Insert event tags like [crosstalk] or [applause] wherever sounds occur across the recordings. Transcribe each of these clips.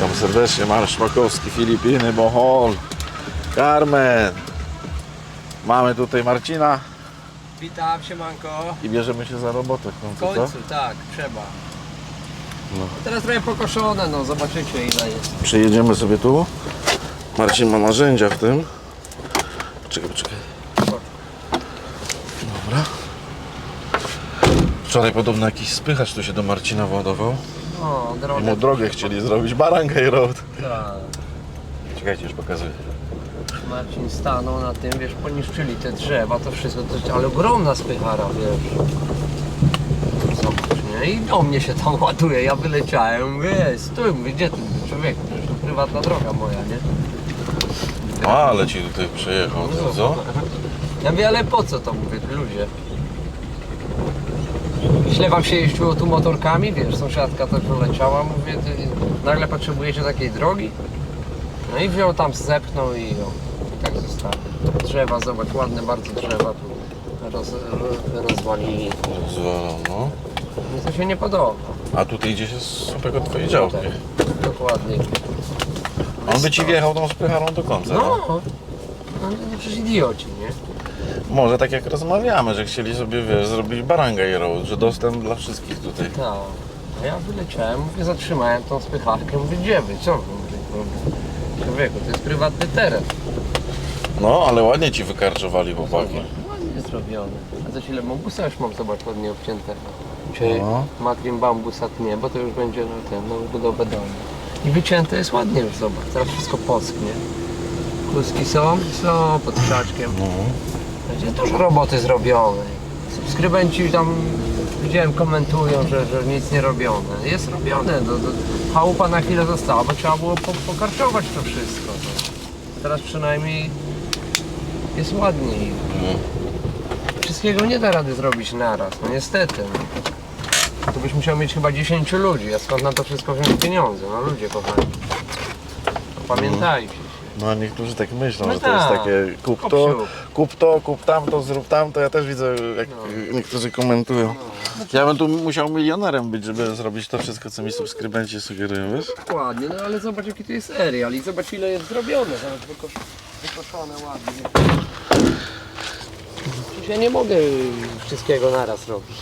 Witam serdecznie, Marsz Makowski, Filipiny, Bohol, Carmen. Mamy tutaj Marcina Witam, siemanko. i bierzemy się za robotę w W końcu, co? końcu, tak, trzeba. No. Teraz trochę pokoszone, no zobaczycie ile jest. Przejedziemy sobie tu. Marcin ma narzędzia w tym. Czekaj, czekaj. Dobra. Wczoraj podobno jakiś spychacz tu się do Marcina władował. O, I drogę. mu drogę chcieli zrobić, Barangay Road. Tak. Czekajcie, już pokazuję. Marcin stanął na tym, wiesz, poniszczyli te drzewa, to wszystko, to, ale ogromna spychara, wiesz. Zobacz, nie? I do mnie się tam ładuje, ja wyleciałem, mówię, "Ej, stój, mówię, gdzie ty, człowiek, przecież to prywatna droga moja, nie? A, ale ci tutaj przejechał, to co? Ja mówię, ale po co to, mówię, ludzie? Źle wam się jeździło tu motorkami, wiesz, sąsiadka też leciała, mówię, ty, nagle potrzebujecie takiej drogi? No i wziął tam, zepchnął i, o, i tak zostawił. Drzewa, zobacz, ładne bardzo drzewa tu roz, ro- rozwalili. Zwalał, no. Mi to się nie podoba. A tutaj gdzieś jest słupek od twojej działki. Dokładnie. On by ci wjechał tą spycharą do końca. No, No. no to przecież idioci, nie? Może tak jak rozmawiamy, że chcieli sobie, wiesz, zrobić Barangay Road, że dostęp dla wszystkich tutaj. Tak. A ja wyleciałem, mówię, zatrzymałem tą spycharkę, mówię, gdzie wy, co wy? Mówię, no, człowieku, to jest prywatny teren. No, ale ładnie ci wykarczowali chłopaki. Ładnie zrobione. A za ile bambusa już mam, zobacz, ładnie obciętego. Czy No. matrim bambusa tnie, bo to już będzie no, ten, no, budowę domu. I wycięte jest ładnie już, zobacz, teraz wszystko poschnie. Kluski są, są pod krzaczkiem. No. Będzie dużo roboty zrobione. Subskrybenci tam widziałem komentują, że, że nic nie robione. Jest robione. Do, do, chałupa na chwilę została, bo trzeba było po, pokarczować to wszystko. No. Teraz przynajmniej jest ładniej. Wszystkiego nie da rady zrobić naraz, no niestety. No. Tu byś musiał mieć chyba 10 ludzi, a skąd na to wszystko wziąć pieniądze? No ludzie kochani. No, pamiętajcie. No a niektórzy tak myślą, No że to jest tak. takie kup Hop, to, siup. kup to, kup tamto, zrób tamto. Ja też widzę, jak No. niektórzy komentują. Ja bym tu musiał milionerem być, żeby zrobić to wszystko, co mi subskrybenci sugerują, wiesz? Ładnie, no ale zobacz jaki to jest aerial i zobacz ile jest zrobione, zobacz wykosz, wykoszone ładnie. Przecież ja nie mogę wszystkiego naraz robić.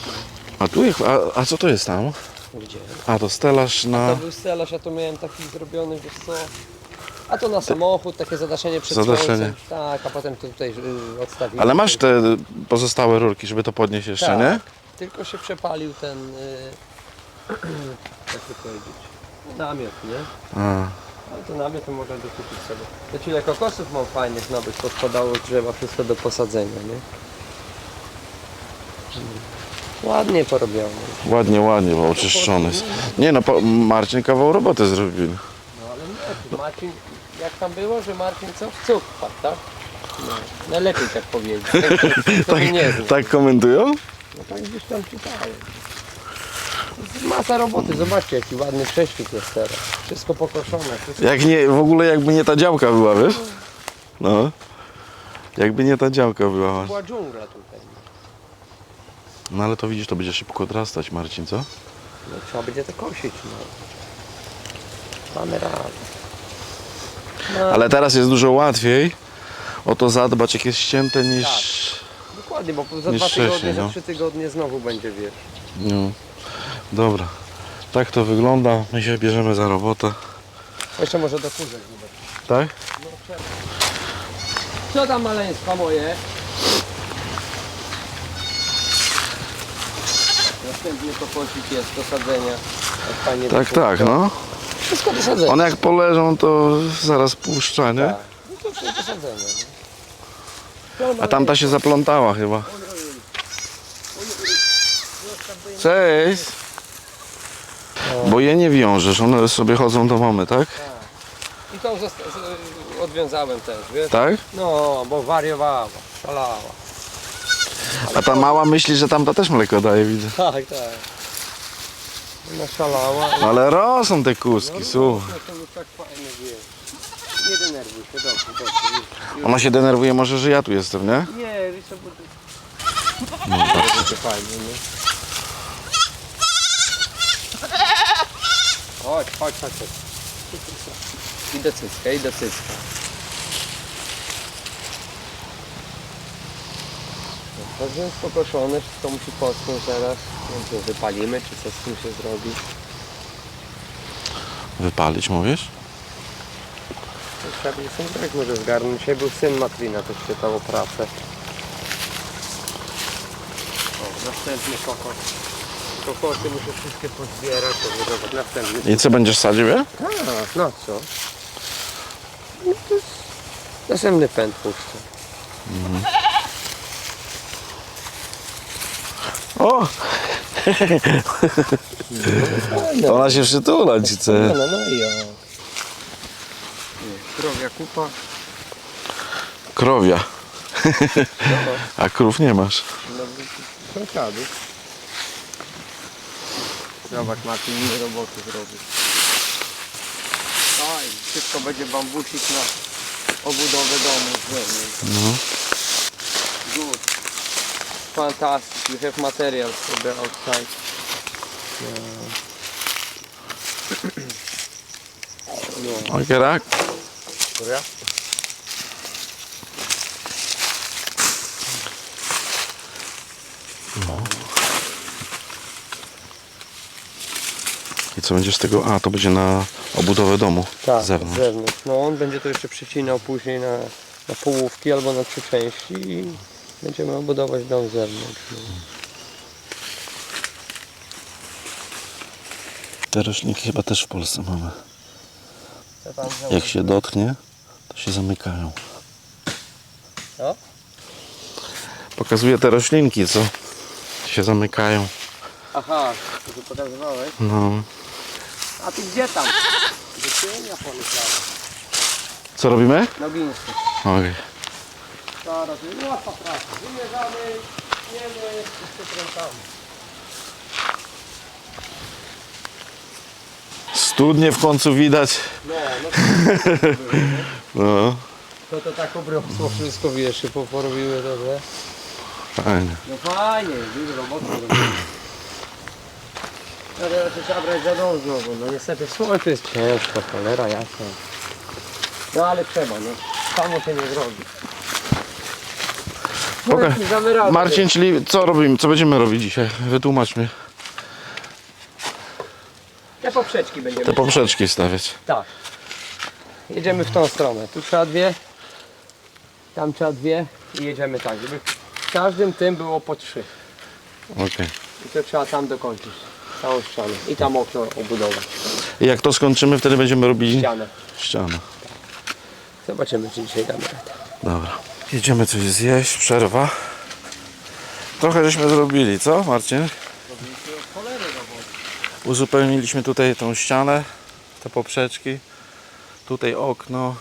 A tu, jest- a, a co to jest tam? Gdzie? A to stelaż To na... był stelaż, ja to miałem taki zrobiony, wiesz co? A to na samochód, takie zadaszenie przed Zadaszenie. słońcem. Tak, a potem to tutaj y, odstawiłem. Ale masz te pozostałe rurki, żeby to podnieść jeszcze, tak, nie? Tylko się przepalił ten, y, [clears throat] jak to powiedzieć, namiot, nie? A. Ale to namiot to można dokupić sobie. To ile kokosów mam fajnych nowych, pospadało z drzewa, wszystko do posadzenia, nie? Mm. Ładnie porobione. Ładnie, ładnie, bo oczyszczony jest. Nie no, po, Marcin kawał roboty zrobił. Marcin, jak tam było, że Marcin co? W cud wpadł, tak? No, najlepiej tak powiedzieć. [laughs] Nie zna. Tak komentują? No tak gdzieś tam czytałem. Jest Masa roboty, zobaczcie jaki ładny prześcig jest teraz. Wszystko pokoszone, wszystko Jak nie, w ogóle jakby nie ta działka była, wiesz? No. Jakby nie ta działka była. była dżungla tutaj. No ale to widzisz, to będzie szybko odrastać, Marcin, co? No, trzeba będzie to kosić, no. Mamy radę. No, Ale teraz jest dużo łatwiej o to zadbać, jak jest ścięte, niż... Dokładnie, bo za dwa tygodnie, wcześniej, za no. trzy tygodnie znowu będzie wiesz. No. Dobra. Tak to wygląda. My się bierzemy za robotę. Jeszcze może do kurzek zobacz. Tak? Co tam maleństwa moje? Następny kopocik jest do sadzenia. Jak fajnie Tak, tak, no. Wszystko do sadzenia. One jak poleżą, to zaraz puszcza, nie? Tak. No to wszystko do sadzenia. nie? A tamta się zaplątała chyba. Cześć! Bo je nie wiążesz, one sobie chodzą do mamy, tak? I tą zosta- z- odwiązałem też, wiesz? Tak? No, bo wariowała, szalała. A ta mała myśli, że tamta też mleko daje, widzę. Tak, tak. Ona szalała. No Ale rosną te kuski, słuchaj. No to już tak fajnie wie. Nie denerwuj się, dobrze, dobrze. Już, Ona się denerwuje może, że ja tu jestem, nie? Nie, co, bo to... No. Będzie fajnie, nie? Chodź, chodź, chodź. chodź. I do cycka, i do cycka. Jest pokoszone, wszystko musi poschnąć teraz. Czy wypalimy, czy co z tym się zrobi. Wypalić mówisz? To Trzeba by synek może zgarnąć. Dzisiaj był syn Matrina, to świetlało pracę. O, następny kokos. Kokosy muszę wszystkie pozbierać, to zobacz, następny. I co będziesz sadził je? A, no co? No to jest następny pęd puszczę. O! [laughs] Ona się przytula ci No, chce. no, no i o. Krowia kupa. Krowia. [laughs] A krów nie masz. No, sąsiady. Zobacz, Martin, inne roboty zrobił. Fajnie, wszystko będzie bambusik na obudowę domu. No. Good. Fantastic. You have materials for the outside. No. Okierak? Dobra. I co będzie z tego? A, to będzie na obudowę domu. Tak, z zewnątrz. zewnątrz. No on będzie to jeszcze przycinał później na, na połówki albo na trzy części i będziemy obudować dom zewnątrz. Te roślinki chyba też w Polsce mamy. Jak się dotknie, to się zamykają. Co? Pokazuję te roślinki, co się zamykają. Aha, to pokazywałeś. No. A ty gdzie tam? Do cienia poleciałem. Co robimy? Na Bińsku. Okej. Zaraz, nie łatwa praca. Wymierzamy, jemy, jeszcze kręcamy. Studnie w końcu widać. No, no to, [laughs] No, to, to tak obrosło wszystko, wiesz, się po- porobiły że... fajnie. No fajnie, dużo roboty robimy. No teraz trzeba brać za dom znowu, no niestety w słońcu jest ciężko, cholera jasna. No ale trzeba, no. Samo się nie zrobi. Okej. Damy radę. Marcin, czyli co robimy? Co będziemy robić dzisiaj? Wytłumacz mi. Te poprzeczki będziemy. Te poprzeczki stawiać. Tak. Jedziemy w tą stronę. Tu trzeba dwie, tam trzeba dwie i jedziemy tak, żeby w każdym tym było po trzy. Okej. I to trzeba tam dokończyć. Całą ścianę. I tam okno obudować. I jak to skończymy, wtedy będziemy robili Ścianę. ścianę. Zobaczymy, czy dzisiaj damy radę. Dobra. Jedziemy coś zjeść, przerwa. Trochę żeśmy zrobili, co Marcin? Uzupełniliśmy tutaj tą ścianę, te poprzeczki. Tutaj okno.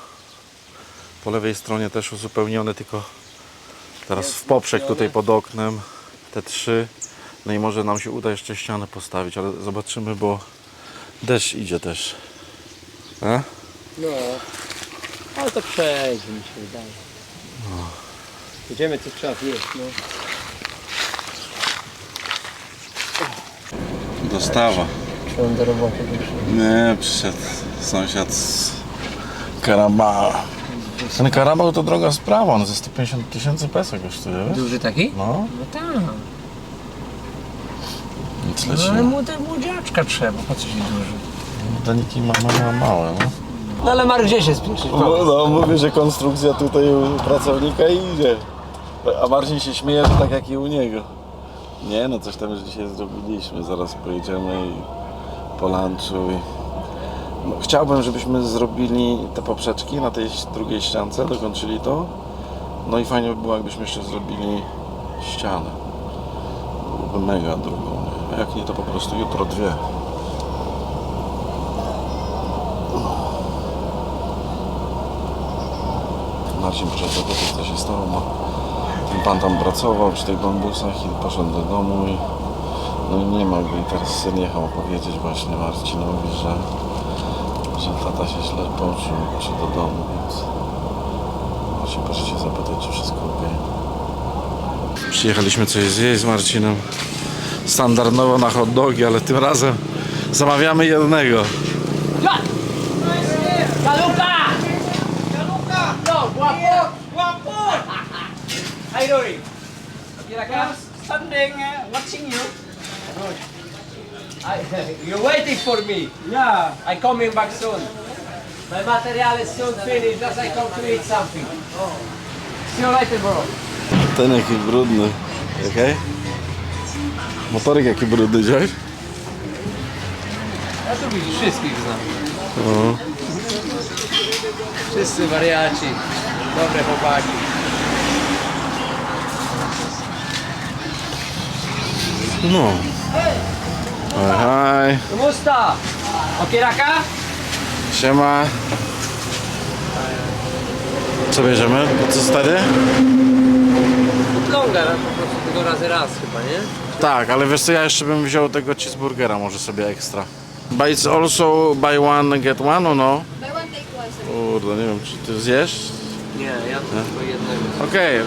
Po lewej stronie też uzupełnione, tylko teraz w poprzek tutaj pod oknem. Te trzy. No i może nam się uda jeszcze ścianę postawić, ale zobaczymy, bo deszcz idzie też. E? No. Ale to przejdzie mi się wydaje. Jedziemy, co trzeba zjeść, no. Dostawa. Trzeba do roboty wyszło. Nie, przyszedł sąsiad z Karabała. Ten Karabał to droga sprawa, on ze 150 tysięcy peso kosztuje, wiesz? Duży taki? No, No tak. nic No ale lecimy. młode młodziaczka trzeba, po co ci duży? Daniki ma, ma, ma małe, no. No ale Mark gdzie się spieszyć? No, no, mówię, że konstrukcja tutaj u pracownika idzie. A Marcin się śmieje, że tak jak i u niego. Nie, no coś tam już dzisiaj zrobiliśmy. Zaraz pojedziemy i po lunchu. I... No, chciałbym, żebyśmy zrobili te poprzeczki na tej drugiej ściance, dokończyli to. No i fajnie by było, jakbyśmy jeszcze zrobili ścianę. Byłoby mega drugą. nie? A jak nie, to po prostu jutro dwie. Marcin poszedł zobaczyć co się stało, bo ten pan tam pracował przy tych bambusach i poszedł do domu i no nie ma go i teraz syn jechał powiedzieć właśnie Marcinowi, że, że tata się źle poczuł i poszedł do domu, więc Marcin poszedł się zapytać, czy wszystko ok. Przyjechaliśmy coś zjeść z Marcinem. Standardowo na hot dogi, ale tym razem zamawiamy jednego. Ja! you doing? Kiraka? Standing, uh, watching you. I, [laughs] you're waiting for me. Yeah. I coming back soon. My material is soon finished, just I come to eat something. See you later, bro. Ten jaki brudny. Okej? Motorek jaki brudny wziąłeś? Ja tu widzisz, wszystkich znam. O. Wszyscy wariaci. Dobre chłopaki. No. Hej, hej. Musta! O Kiraka? Siema. Co bierzemy? Po co stary? Longa, po prostu tylko razy raz chyba, nie? Tak, ale wiesz co, ja jeszcze bym wziął tego cheeseburgera może sobie ekstra. But it's also buy one, get one, or no? Buy one, take one, sir. Kurde, nie wiem, czy ty zjesz? Nie, ja tylko jednego. Okay,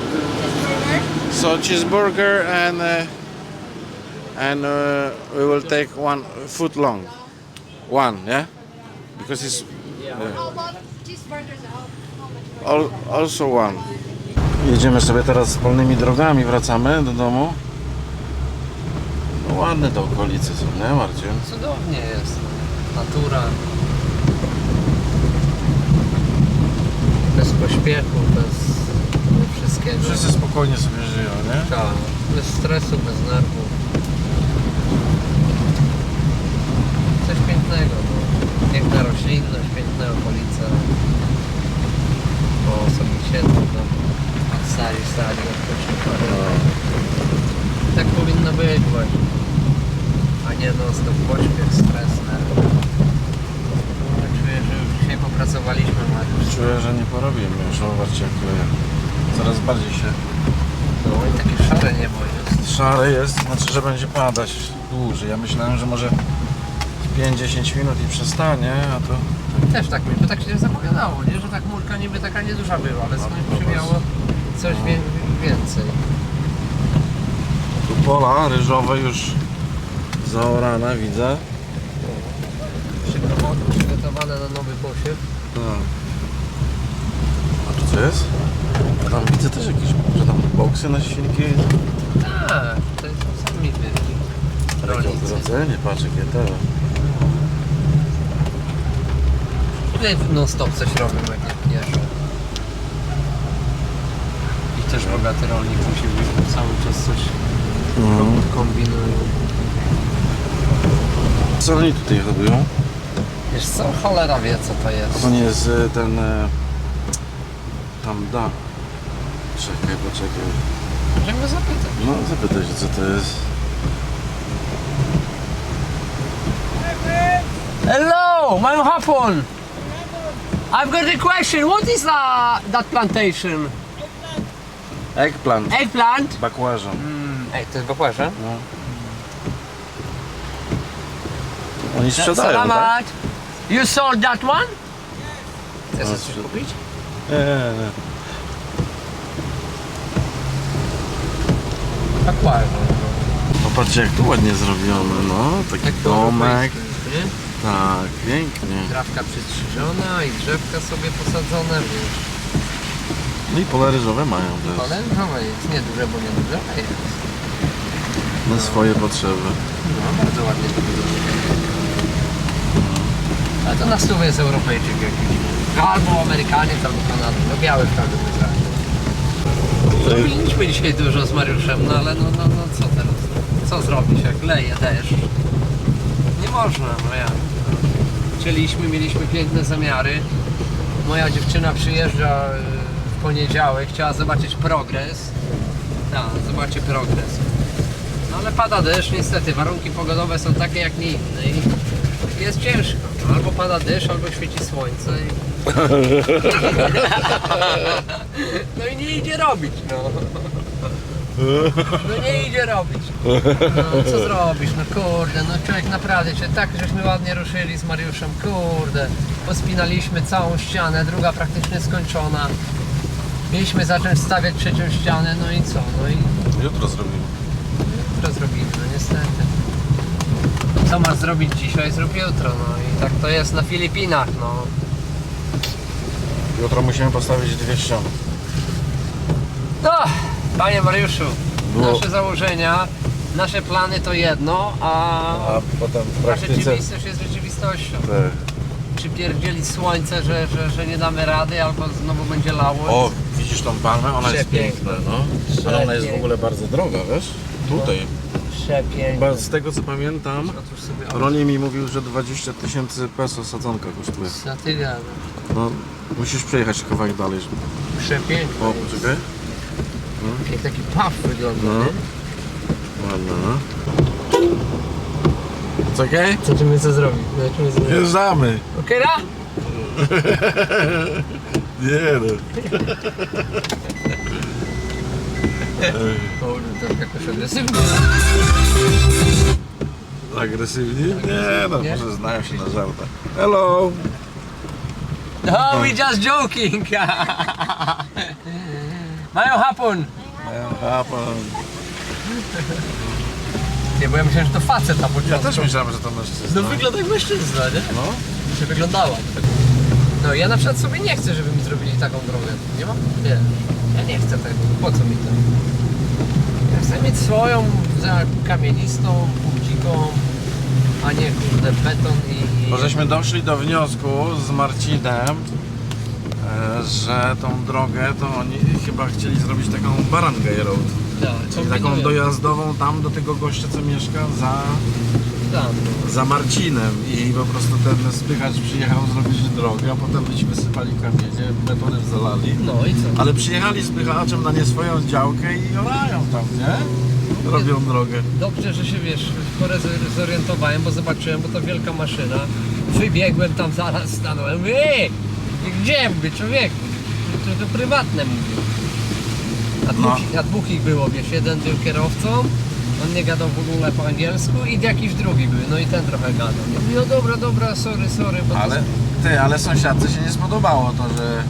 so cheeseburger and uh, and uh, we will take one foot long. One, yeah? Because it's much? Al, also one. Jedziemy sobie teraz wolnymi drogami, wracamy do domu. No ładne te okolice są, nie Marcin? Cudownie jest. Natura. Bez pośpiechu, bez wszystkiego. Wszyscy spokojnie sobie żyją, nie? Tak, bez stresu, bez nerwów. Coś pięknego, no. Piękna roślinność, piękne okolice. Po tam od sali, sali, odpoczywają. Tak powinno być właśnie. A nie no, stop pośpiech, stres, nerwy. Ja Czuję, że już dzisiaj popracowaliśmy, Mariusz. Czuję, że nie porobimy już, zobaczcie jak kleje. Coraz bardziej się No i takie szare niebo jest. szare jest, znaczy, że będzie padać dłużej. Ja myślałem, że może 5-10 minut i przestanie, a to... Też tak mi, bo tak się zapowiadało, nie? że ta chmurka niby taka nieduża była, ale skądś popatrz. miało coś wie, więcej. Tu pola ryżowe już zaorane, widzę. Szybko przygotowane na nowy posiew. Tak. A tu co jest? A tam widzę też jakieś, że tam boksy na świnki. Tak, to jest sami Takie rolnicy. ogrodzenie, patrz jakie te. Tutaj non stop coś robią, jak nie pieszą. I też bogaty rolnik musi być cały czas coś kombinują. Co oni tutaj hodują? Wiesz co, cholera wie co to jest. To nie jest y, ten... y, Tam da... Czekaj, poczekaj. Możemy zapytać. No zapytaj się co to jest. Hello, my hapon. I've got a question. What is that, that plantation? Eggplant. Eggplant? Bakłażan. Ej, to jest bakłażan? No. Oni sprzedają, tak? Salamat. You sold that one? Chcesz No, coś sprzed- kupić? Nie, nie, nie. Bakłażan. Popatrzcie jak tu ładnie zrobione, no. Taki Tak domek. nie? Tak, pięknie. Trawka przystrzyżona i drzewka sobie posadzone, wiesz. No i pole ryżowe mają też. Polędzowe jest nieduże, bo nieduże, a jest. Na swoje potrzeby. No, bardzo ładnie to wygląda. Ale to na stówę jest Europejczyk jakiś. Albo Amerykaniec, albo Kanady. No biały w każdym razie. Zrobiliśmy dzisiaj dużo z Mariuszem, no ale no, no, no co teraz? Co zrobić, jak leje deszcz? Nie można, no jak? Chcieliśmy, mieliśmy piękne zamiary. Moja dziewczyna przyjeżdża y, w poniedziałek, chciała zobaczyć progres. Tak, zobaczy progres. No ale pada deszcz, niestety warunki pogodowe są takie jak nie inne i jest ciężko. Albo pada deszcz, albo świeci słońce. I... [laughs] [laughs] No i nie idzie robić, no. No nie idzie robić. No co zrobisz, no kurde, no człowiek naprawdę, się tak żeśmy ładnie ruszyli z Mariuszem, kurde. Pospinaliśmy całą ścianę, druga praktycznie skończona. Mieliśmy zacząć stawiać trzecią ścianę, no i co, no i Jutro zrobimy. jutro zrobimy, no niestety. Co masz zrobić dzisiaj, zrób jutro, no i tak to jest na Filipinach, no. Jutro musimy postawić dwie ściany. No, Panie Mariuszu, Było- nasze założenia, nasze plany to jedno, a, A potem w a praktyce... rzeczywistość jest rzeczywistością. Tak. Czy pierdzieli słońce, że, że, że nie damy rady, albo znowu będzie lało. O, widzisz tą palmę? Ona jest Przepiękna. piękna, no. Ale ona jest w ogóle bardzo droga, wiesz? Tutaj. Przepięknie. Chyba z tego co pamiętam, Otóż sobie mi mówił, że 20 tysięcy peso sadzonka kosztuje. Co ty gadasz? No, musisz przejechać kawałek dalej, żeby... Przepięknie. O, poczekaj. Jak taki paw wygląda, No. nie? Ładna, no. Poczekaj. Zobaczymy co zrobi. Zobaczymy co zrobi. Jeżdżamy. Okej, da? [laughs] Nie no. [laughs] Kurde, to jakoś agresywnie. Agresywnie? Nie no, Nie? może znają się na żartach. Hello. No, we just joking. [laughs] Mają hapun. A pan... Nie, bo ja myślałem, że to facet na początku. Ja też myślałem, że to mężczyzna. No wygląda jak mężczyzna, nie? No. Się wyglądała. No ja na przykład sobie nie chcę, żeby mi zrobili taką drogę. Nie mam? Nie. Ja nie chcę tego. Po co mi to? Ja chcę mieć swoją za kamienistą, półdziką, a nie kurde beton i... i... Bo żeśmy doszli do wniosku z Marcinem, że tą drogę to oni chyba chcieli zrobić taką Barangay Road. Tak, Czyli taką dojazdową tam do tego gościa, co mieszka za, no. za Marcinem i po prostu ten spychacz przyjechał zrobić drogę, a potem byśmy wysypali kamienie, betonem zalali. no i co? Ale przyjechali spychaczem na nie swoją działkę i orają tam, nie? Robią drogę. Dobrze, że się wiesz, w porę zorientowałem, bo zobaczyłem, bo to wielka maszyna. Wybiegłem tam zaraz, stanąłem, ej, gdzie mówię, człowieku? To, to prywatne mówię. A dwóch, No. a dwóch ich było, wiesz, jeden był kierowcą, on nie gadał w ogóle po angielsku i jakiś drugi był, no i ten trochę gadał. Ja mówię, no dobra, dobra, sorry, sorry, bo Ale to... ty, ale sąsiadce się nie spodobało to, że,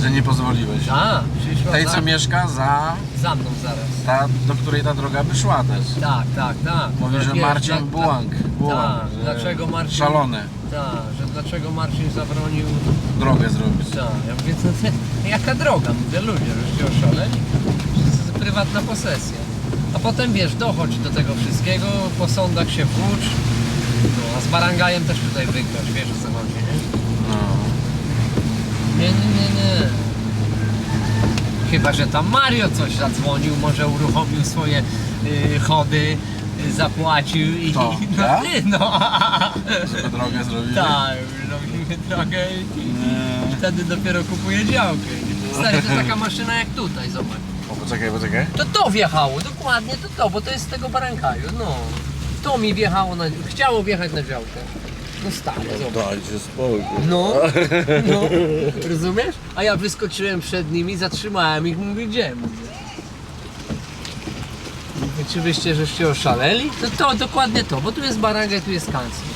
że nie pozwoliłeś. A, Tej, za, co mieszka za, za mną zaraz. ta, do której ta droga by szła też. Tak, tak, tak. Mówi, że Wiesz, Marcin dla- dla- Bułank. Bułank Tak, że dlaczego Marcin... Szalony. Tak, że dlaczego Marcin zabronił Drogę zrobić. Tak, ja mówię, co ty, jaka droga? Mówię, ludzie, żeście oszaleli? To jest prywatna posesja. A potem wiesz, dochodź do tego wszystkiego, po sądach się włócz. No, a z barangajem też tutaj wygrać, wiesz o co chodzi, nie? No. Nie, nie, nie, nie. Chyba, że tam Mario coś zadzwonił, może uruchomił swoje y, chody, y, zapłacił i... To, [laughs] no, ja? ty, [laughs] no. Żeby drogę zrobili. Tak, robimy drogę i... Nie. Wtedy dopiero kupuje działkę. Stary, to taka maszyna jak tutaj, zobacz. O, poczekaj, poczekaj. To to wjechało, dokładnie to to, bo to jest z tego barankaju, no. To mi wjechało na, chciało wjechać na działkę. No stary, zobacz. Dajcie spokój. No, no, rozumiesz? A ja wyskoczyłem przed nimi, zatrzymałem ich, mówię, gdzie? Mówię. Mówię, czy wyście żeście oszaleli? To, to dokładnie to, bo tu jest baranga, tu jest kancel.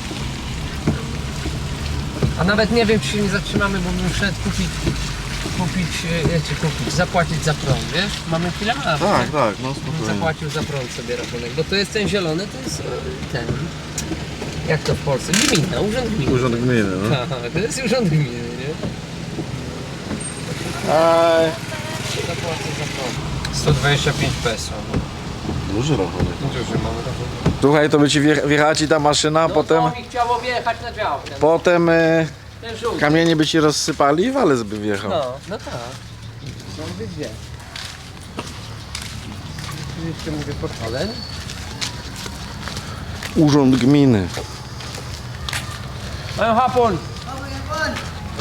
A nawet nie wiem, czy się nie zatrzymamy, bo bym szedł kupić, kupić, e, wiecie, kupić, zapłacić za prąd, wiesz? Mamy chwilę? Tak, tak, no spokojnie. zapłacił za prąd sobie rachunek, bo to jest ten zielony, to jest e, ten, jak to w Polsce? Gmina, urząd gminy. Urząd gminy, no. Tak, to jest urząd gminy, nie? Aj. Zapłacę za prąd. 125 peso. Duży rachunek. Duży mamy rachunek. Słuchaj, to by ci wjecha- wjechała ci ta maszyna, No potem, to mi chciało wjechać na działkę. potem e, Ten żółty. kamienie by ci rozsypali i walec by wjechał. No, no tak. No gdzie. Jeszcze mówię portalen. Urząd gminy. Mają hapon.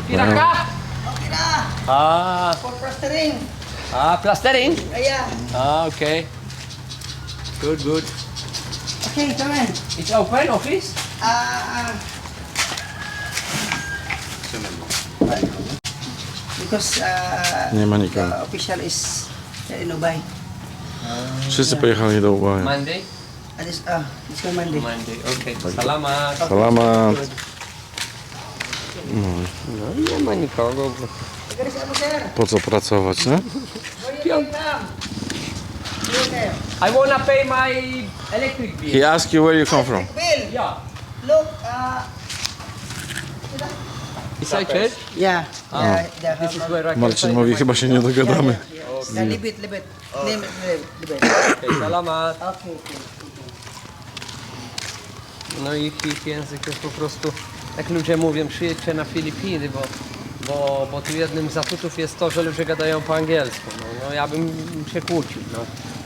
Piraka? Okay na. A, For plastering. a plastering? Ayan. A, okay. Good, good. Okay, come in. It's open office? Ah. because uh, Nie ma nikogo. the official is in Ubay. Wszyscy pojechali do Ubaja. Monday? And this, uh, it's on Monday. Monday, okay. Salamat. Salamat. No, nie ma nikogo. Po co pracować, nie? I wanna pay my electric bill. He asked you where you come from. Bill, Yeah. look, uh, Is I church? yeah, Ah. yeah, the This is where I can Marcin mówi, chyba się nie dogadamy. Okay. Libit, libit. Limit, libit. Okay, salamat. Okay, okay. No ich, ich język jest po prostu, jak ludzie mówią, przyjedźcie na Filipiny, bo, bo, bo tu jednym z atutów jest to, że ludzie gadają po angielsku. No, no ja bym się kłócił. No.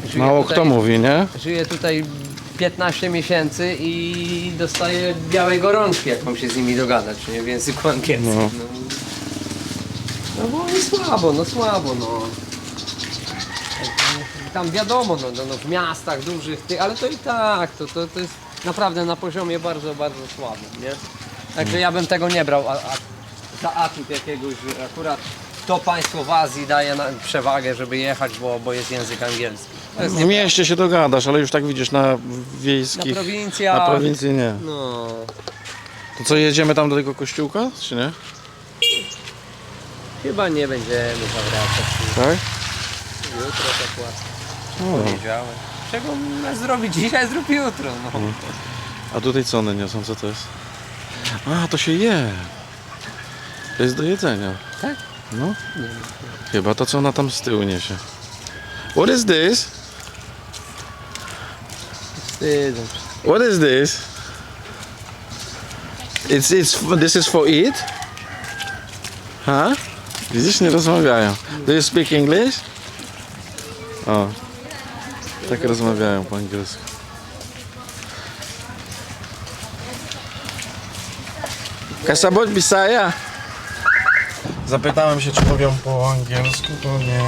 Żyję Mało tutaj- kto mówi, nie? Żyję tutaj 15 miesięcy i dostaję białej gorączki, jak mam się z nimi dogadać, nie? w języku angielskim. No. No, no bo słabo, no słabo, no. Tam wiadomo, no, no, no w miastach dużych, ty, ale to i tak, to, to, to jest naprawdę na poziomie bardzo, bardzo słabym, nie? Także ja bym tego nie brał a, a, za atut jakiegoś, akurat to państwo w Azji daje na, przewagę, żeby jechać, bo, bo jest język angielski. To jest W mieście się dogadasz, ale już tak widzisz na wiejskich... Na prowincjach. Na prowincji nie. No, To co, jedziemy tam do tego kościółka, czy nie? chyba nie będziemy zawracać. Tak? Jutro tak łatwo. O. Wiedziałem. Czego zrobić dzisiaj, zrób jutro. No. A tutaj co one niosą, co to jest? A, to się je. To jest do jedzenia. Tak? No. Chyba to, co ona tam z tyłu niesie. What is this? Wstydzę. What is this? It's, it's, this is for eat? Huh? Widzisz, nie rozmawiają. Do you speak English? O. Tak rozmawiają po angielsku. Kasabot Bisaya? Zapytałem się, czy mówią po angielsku, to nie.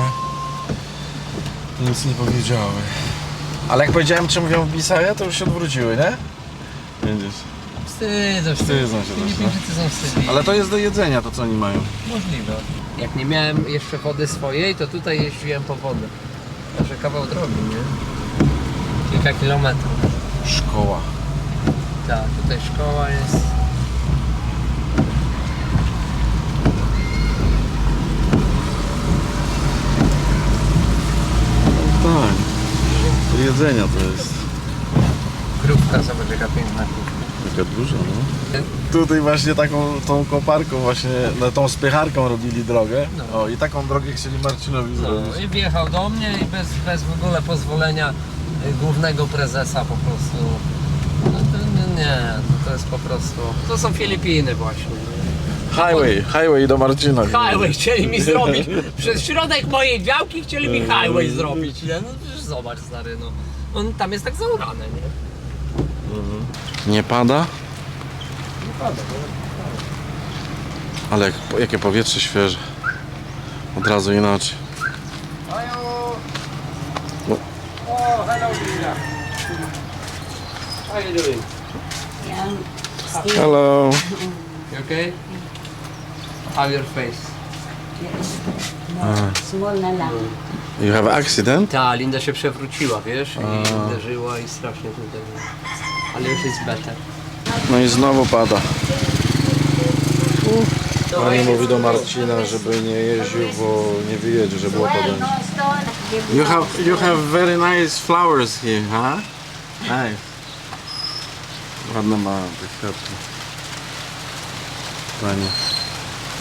Nic nie powiedziały. Ale jak powiedziałem, czy mówią Bisaya, to już się odwróciły, nie? Widzisz. Wstydzę się. Wstydzą się też, no. Filipińczycy są wstydliwi. Ale to jest do jedzenia, to co oni mają. Możliwe. Jak nie miałem jeszcze wody swojej, to tutaj jeździłem po wodę. Także kawał drogi, nie? Kilka kilometrów. Szkoła. Tak, tutaj szkoła jest. Tak. Do jedzenia to jest. Krówka, zobacz jaka piękna krówka. Taka duża, no. Tutaj właśnie taką tą koparką właśnie, no, tą spycharką robili drogę. No. O i taką drogę chcieli Marcinowi No zrobić. i wjechał do mnie i bez, bez w ogóle pozwolenia y, głównego prezesa po prostu. No to nie, nie, no to jest po prostu. To są Filipiny właśnie. Highway, highway do Marcina. Highway chcieli mi zrobić. Przez środek mojej działki chcieli mi highway zrobić. Nie? No przecież zobacz stary, no. On tam jest tak zaurane, nie? Nie pada, Nie pada, no. ale jak, jakie powietrze świeże. Od razu inaczej. Hello. No. Oh, hello. How you doing? Hello. You okay? How your face? Small na lang. You have accident? Ta, Linda się przewróciła, wiesz, i uderzyła i strasznie tutaj. Ale już jest better. No i znowu pada. No, Pani mówi do Marcina, żeby nie jeździł, bo nie wyjedzie, że było padanie. You have you have very nice flowers here, huh? Nice. Ładne ma te kwiatki. Pani.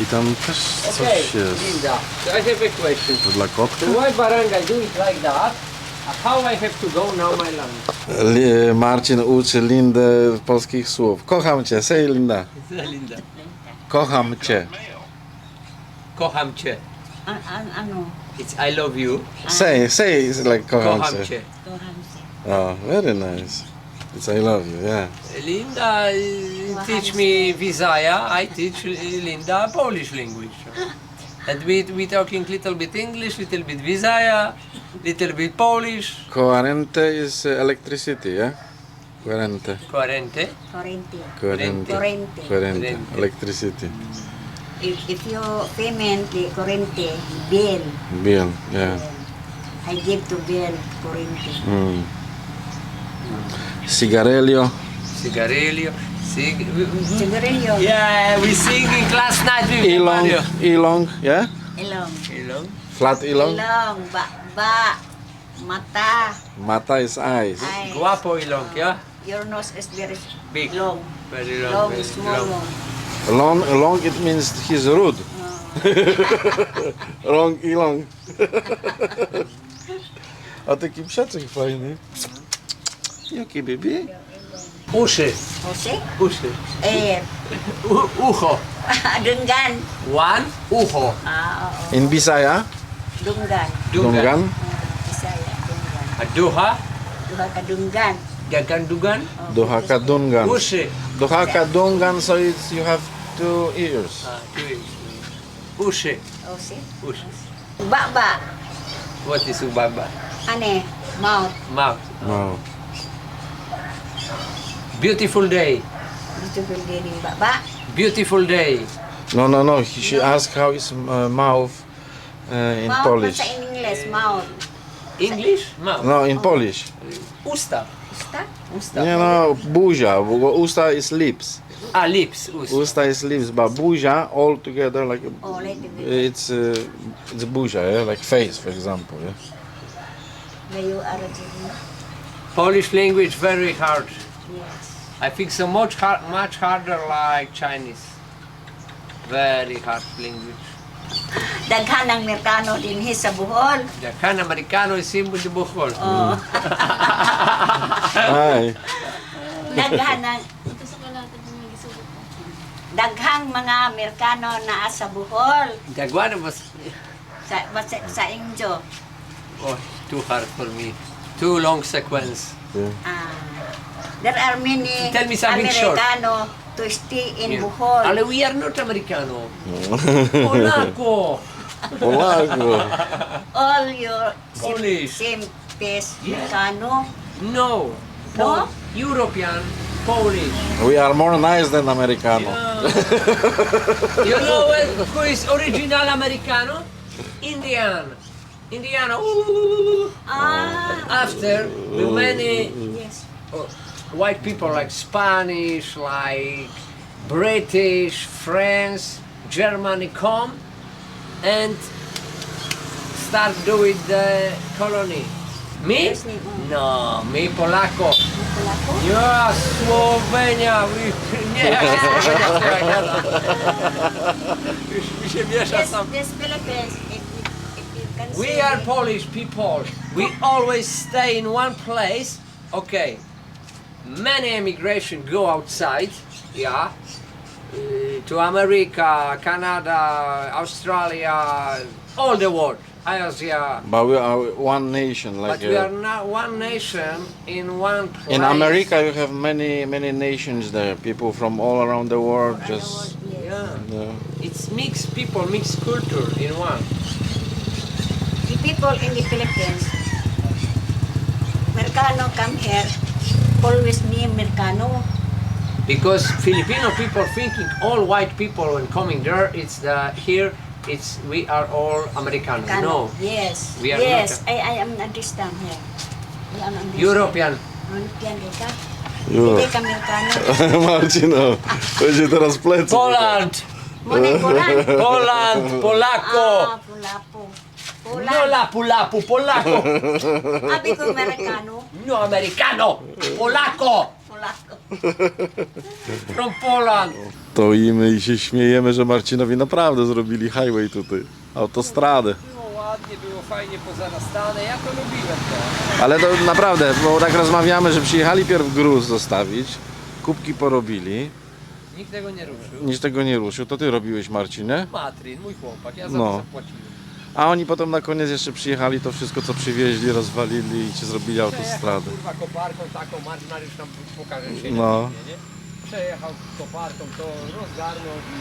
I tam też coś jest. Linda, so I have a question. To dla kotka? Why barangay do it like that? And How I have to go now my land? Li- Marcin uczy Lindę polskich słów. Kocham cię, say Linda. Linda. Kocham cię. Kocham cię. An, an, ano? It's I love you. Say, say like kocham, Kocham cię. cię. Kocham się. Oh, very nice. It's I love you, yeah. Linda uh, teach me Visaya, I teach Linda Polish language. [laughs] And we we talking little bit English, little bit Visaya, little bit Polish. Coarente is uh, electricity, yeah? Coarente. Quarente. Corrente. Coarente. Corrente. Corrente. Electricity. If, if you payment the corrente bill, Bien, yeah. I give to bill corrente. Mm. Cigarello. Cigarillo. Cig- Cigarillo. yeah, we singing last night with Ilong. Mario. Ilong, yeah? Ilong. Ilong. Flat ilong. Ilong. Ba, ba. Mata. Mata is eyes. Eyes. Guapo Ilong, yeah? Your nose is very Big. long. Very long. Long, very small, long. Long, long it means he's rude. Uh, Rąk i long. A taki psiaczek fajny. Jaki, baby, bebê? uche, uche, eh, uho, U, [laughs] one, Dunggan. Wan, ah, bisa Ah, oo. In Bisaya? Dunggan. Dunggan. Hmm, Bisaya, Dunggan. Doha? Duha ka Dunggan. Oh, Duha ka Ushi. Doha ka so it's, you have two ears. Ah, two ears. Ushi. Ushi? Ushi. Ubaba. What is ubaba? Ane, mouth. Mouth. Mouth. Beautiful day. Gusto ko din baba. Beautiful day. No, no, no. He, she asked how is uh, mouth uh, in mouth Polish. sa in English, mouth. English? Mouth. No, in Polish. Usta. Usta? Usta. Nie no, buzia, bo usta is lips. A, lips. Usta. Usta is lips, but buzia all together like Oh, like it's uh, it's buzia, yeah? like face, for example. Yeah? Layo ara dyan. Polish language very hard. Yes. I fix a much hard, much harder like Chinese. Very hard language. Daghan ang Amerikano dinhi sa Bohol. Daghan Amerikano isimbo di Bohol. Oh. Mm. [laughs] Oo. Ay. [laughs] Daghan ang daghang mga Amerikano naa sa Bohol. Dagwan mas sa mas, sa Injo. Oh, too hard for me. Too long sequence. Yeah. Ah. There are many Tell me something short. Americano to stay in Yeah. Bohol. Ale we are not Americano. [laughs] Polako. Polako. All your Polish. same, same face Yeah. Americano. No. No? European, Polish. We are more nice than Americano. you know what, who is original Americano? Indian. Indiana. Ooh. Ah, After the many yes. White people like Spanish, like British, French, Germany come and start doing the colony. Me? No, me Polako. Ko. Ja, Słowenia. Nie, [laughs] jak się Słowenia w tym gada. Już mi się miesza sam. yes, [laughs] Philippines. If, you- if you can We are. Polish people. We always stay in one place. Okay. Many immigration go outside. Yeah. Uh, to America, Canada, Australia, all the world. Asia. But we are one nation, But we uh, are not one nation in one place. in America. You have many many nations there. People from all around the world. Just Yes. Yeah. yeah. It's mixed people, mixed culture in one. The people in the Philippines, Mercano come here, always name Mercano. Because Filipino people thinking all white people when coming there, it's the here, it's we are all Americano. No, Yes. We are yes, not I, I am understand here. I am understand. European. European ka? Euro. Hindi ka Mercano. Marcino, będzie teraz plecy. Poland, Poland. Poland, Ah, Polako. Pulapo. No Poland. la Pulapu, Polako. Abi ko. No Americano, Polako. Polako. From Poland. Stoimy i się śmiejemy, że Marcinowi naprawdę zrobili highway tutaj. Autostradę. Było ładnie, było fajnie pozarastane, ja to lubiłem to. Ale to naprawdę, bo tak rozmawiamy, że przyjechali pierw gruz zostawić, kubki porobili, Nikt tego nie ruszył. nic tego nie ruszył, to ty robiłeś Marcinie, Matrin, mój chłopak, ja za No. to zapłaciłem. A oni potem na koniec jeszcze przyjechali, to wszystko co przywieźli, rozwalili i ci zrobili autostradę. Kurwa koparką taką, Marcin Mariusz tam pokaże się. No. Nie, nie? Przejechał koparką, to rozgarnął i